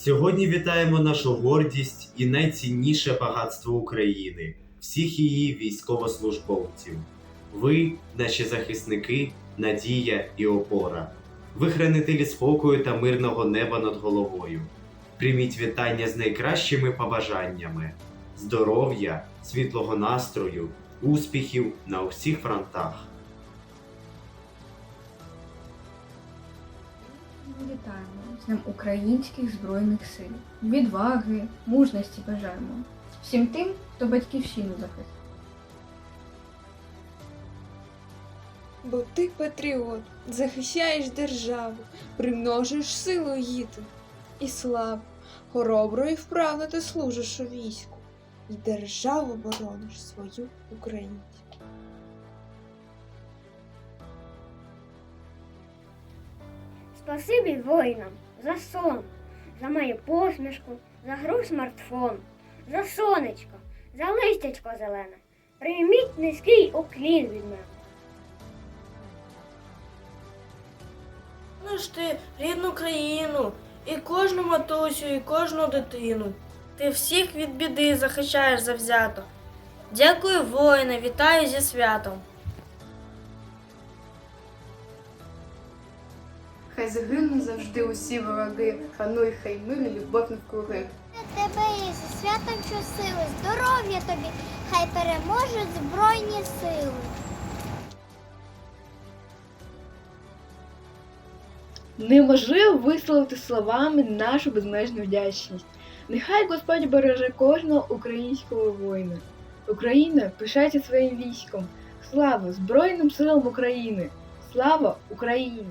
Сьогодні вітаємо нашу гордість і найцінніше багатство України, всіх її військовослужбовців. Ви, наші захисники, надія і опора. Ви хранителі спокою та мирного неба над головою. Прийміть вітання з найкращими побажаннями: здоров'я, світлого настрою, успіхів на усіх фронтах. Вітаємо з Днем Українських Збройних Сил. Відваги, мужності бажаємо. Всім тим, хто батьківщину захистив. Бо ти патріот, захищаєш державу, примножуєш силу гідну і славу. Хоробро і вправно ти служиш у війську, і державу борониш свою українську. Спасибі воїнам за сон, за мою посмішку, за гру смартфон, за сонечко, за листячко зелене. Прийміть низький уклін від мене. Ну ж ти рідну країну, і кожну матусю, і кожну дитину. Ти всіх від біди захищаєш завзято. Дякую, воїне, вітаю зі святом. Хай загинуть завжди усі вороги, пануй хай мир і любов навкруги. Тебе і зі святом щосили, здоров'я тобі, хай переможуть збройні сили. Неможливо висловити словами нашу безмежну вдячність. Нехай Господь береже кожного українського воїна. Україна пишається своїм військом. Слава Збройним силам України! Слава Україні!